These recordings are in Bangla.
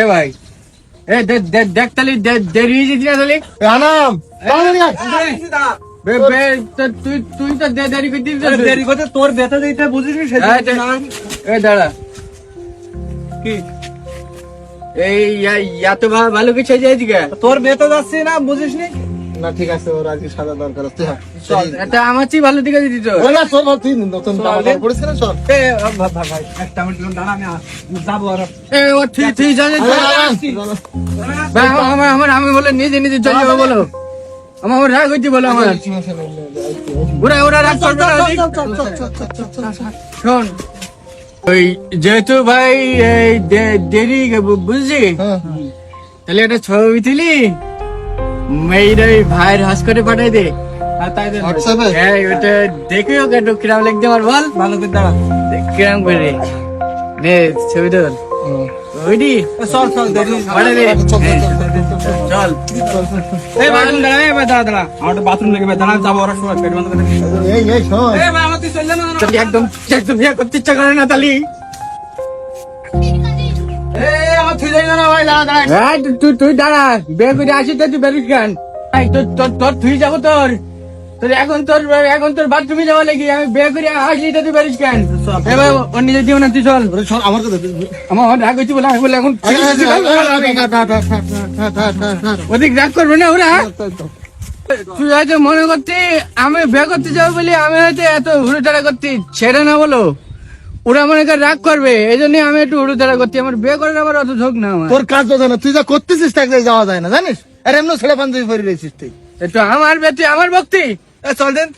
এ ভাই। এ দেখ তালি দেরি হয়ে তাহলে। আনাম তুই তুই তো দেরি দেরি করতে তোর ব্যথা দিতে বুঝিস এই এ দাঁড়া। কি? এই এত ভালো কিছু হয়ে তোর বেতন যাচ্ছে না বুঝিস নি? না ঠিক আছে ওর আজকে সাদা দরকার আছে হ্যাঁ এটা আমার চেয়ে ভালো দিকে দিতি তো ওই না ভাই, তুই নতুন জামা না চল এ ভাই একটা মিনিট দাঁড়া আমি যাব আর এ ও আরে, আরে, ভাই, আমার আমার আমি বলে নিজে নিজে চলে যাব বলো আমার রাগ হচ্ছে বলো আমার ওরা ওরা রাগ করবে শোন ওই যেহেতু ভাই এই দেরি বুঝছি হ্যাঁ। তাহলে একটা ছবি তুলি মেয়ের ওই ভাইয়ের হাস করে পাঠাই দে। আর তাই দে হ্যাঁ ওটা দেখি ওকে একটু কিরাম লিখতে আমার বল। ভালো করে দাঁড়া। কিরাম করে। নে ছবি তোল। ওইটি চল চল পাঠাই দে। চল, এই বাথরুম দাঁড়া এই দাঁড়া দাঁড়া। আমার বাথরুম লেগে ভাই দাঁড়া যাব ওরা সময় পেট বন্ধ করে এই এই শোন। এ আমার তুই চল না একদম একদম বিয়ে করতে ইচ্ছা করে না তালি। তুই যাই না ভাই দাঁড়া দাঁড়া হ্যাঁ তুই- তুই তুই দাঁড়া বিয়ে করে আসি তো তুই বেরিস কেন তোর তোর তোর তুই যাব তোর তোর এখন তোর এখন তোর বাথরুমে যাওয়া লাগি আমি বিয়ে করে আসলি তো তুই বেরিস কেন এবার অন্য যে দিও না তুই চল চল আমার কথা আমার আমার রাগ বলে আমি বলে এখন ওদিক রাগ করবে না ওরা তুই হয়তো মনে করতে আমি বিয়ে করতে যাব বলে আমি হয়তো এত হুড়োতাড়া করতে ছেড়ে না বলো ওরা মনে করে রাগ করবে এই জন্য আমি একটু হুড়োতাড়া করতে আমার বিয়ে করার আবার অত ঝোঁক না আমার। তোর কাজ তো জানা তুই যা করতেছিস তাকে যাওয়া যায় না জানিস? আর এমন ছেলে পাঞ্জাবি পরে রয়েছিস তুই। একটু আমার বে তুই আমার ভক্তি? এ, চল দেন।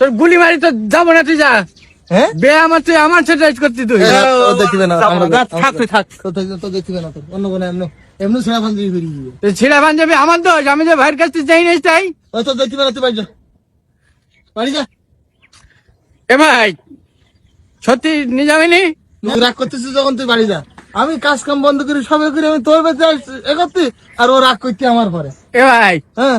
তোর গুলি মারি তো যাব না তুই যা। হ্যাঁ? বে আমার তুই আমার সাথে রাইড করতি তুই। এ, না যাব না, আমরা- যা, থাক তুই থাক। তো দেখ- না তোর অন্য কোনো এমন এমন ছেলে পাঞ্জাবি দিবে আমার দোষ আমি যে ভাইয়ের কাছ থেকে চাই নাই তাই। ওই তো দেখবে না তুই বাড়ি যা। বাড়ি যা। এ ভাই সত্যি নিয়ে যাবি নি? তুই রাগ করতেছিস যখন তুই বাড়ি যা। আমি কাজ কাম বন্ধ করি সবাই করি আমি তোর বেঁচে এ করতে। আর ও রাগ করতে আমার পরে। এ ভাই হ্যাঁ।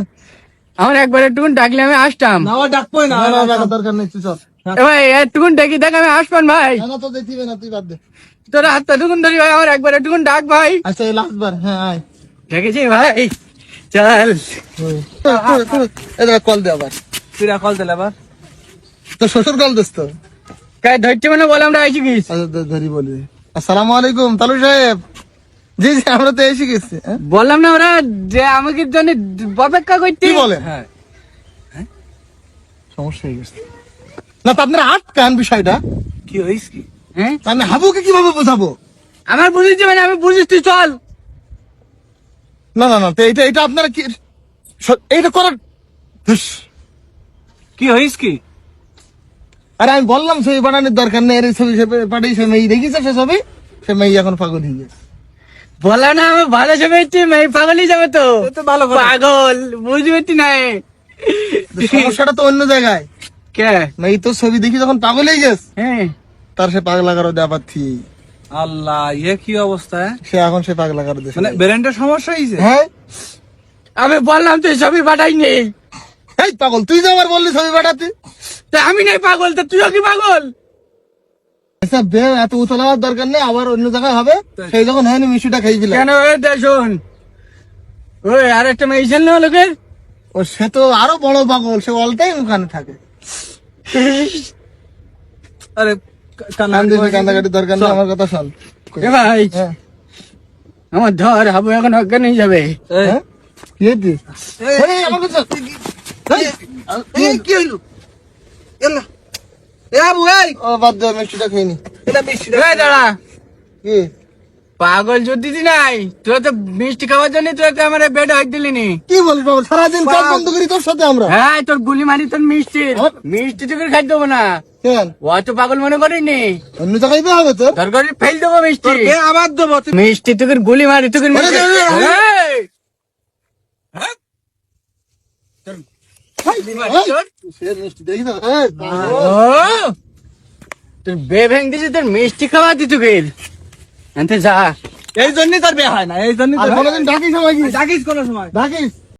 আমার একবার একটুকুন ডাকলে আমি আসতাম। না আমার ডাকবই না না দরকার নেই তুই চল। এ ভাই একটুকুন ডাকি দেখ আমি আসবান ভাই। না তো দেখবে না তুই বাদ দে। তোর হাতটা টুকুন ধরি ভাই আমার একবার একটুকুন ডাক ভাই। আচ্ছা এই লাস্ট বার হ্যাঁ আয়। দেখেছি ভাই চল। এবার কল দে আবার। তুই কল দিলে আবার। তো শ্বশুর কল দিস তো। ধরতে মানে বলে আমরা আইছি কি আচ্ছা ধরি বলি। আসসালামু আলাইকুম তালু সাহেব। জি জি আমরা তো এসে গেছি হ্যাঁ? বললাম না ওরা যে আমাকে জন্য অপেক্ষা করতে। কি বলে? হ্যাঁ। সমস্যা হয়ে গেছে। না তো আপনার আট কান বিষয়টা। কি হইস কি? হ্যাঁ? আমি হাবুকে কীভাবে বোঝাবো? আমার বুঝেছি মানে আমি বুঝিস তুই চল। না না না তো এটা এটা আপনারা কি এইটা করার ধুস। কি হইস কি? আরে আমি বললাম ছবি বানানোর দরকার নেই এর ছবি সে পাঠিয়ে সে মেয়ে দেখিছে সে ছবি? সে মেয়ে এখন পাগল হয়ে গেছে। বললাম না আমি ভালো ছবি হচ্ছে মেয়ে পাগলই যাবে তো। তো ভালো পাগল বুঝবে তুই নাই সমস্যাটা তো অন্য জায়গায়। কে? মেয়ে তো ছবি দেখি যখন পাগল হয়ে গেছে। হ্যাঁ। তার সে পাগলা কারও দেওয়া থি আল্লাহ ইয়ে কি অবস্থা হ্যাঁ? সে এখন সে পাগলা কারও দেশে মানে ব্রেনটা সমস্যা হয়েছে? হ্যাঁ। আমি বললাম তুই ছবি পাঠাই নেই এই পাগল তুই যে আমার বললি ছবি পাঠাতে? আমি নাই পাগল তা তুইও কি পাগল? আচ্ছা বে এত উতলা হওয়ার দরকার নেই আবার অন্য জায়গায় হবে। সেই যখন হয়নি মিশুটা খেয়ে দিলাম কেন ওই দে শোন। ওই আরেকটা মেয়ে ছিল না লোকের? ও সে তো আরও বড় পাগল সে অল টাইম ওখানে থাকে। আরে কান্না কান দিবি দরকার নেই আমার কথা শোন। ভাই হ্যাঁ। আমার ধর হাবু এখন অজ্ঞান হয়ে যাবে। হ্যাঁ? কি আমার কথা কি হইল? এলা আবু এই। ও বাদ দে মিষ্টিটা খেয়ে এটা বেশি এই দাঁড়া। কি? পাগল যদি নাই তুই তো মিষ্টি খাওয়ার জন্য তুই তো আমার বেড দিলি নি। কি বলিস বাবা? সারাদিন কাজ বন্ধ করি তোর সাথে আমরা। হ্যাঁ তোর গুলি মারি তোর মিষ্টি? মিষ্টি তোকে খাই দেবো না। ও তো পাগল মনে করিনি অন্য হবে তোর? তোর ঘরে ফেল দেবো মিষ্টি। এ আবার দেবো তুই মিষ্টি গুলি মারি? তোর! তোর? বে ভেঙ দিছে তোর মিষ্টি খাওয়া দি তোকে। আনতে যা। এই জন্যই তোর বে হয় না এই জন্যই তোর কোনোদিন ডাকিস আমাকে ডাকিস কোনো সময়। ডাকিস?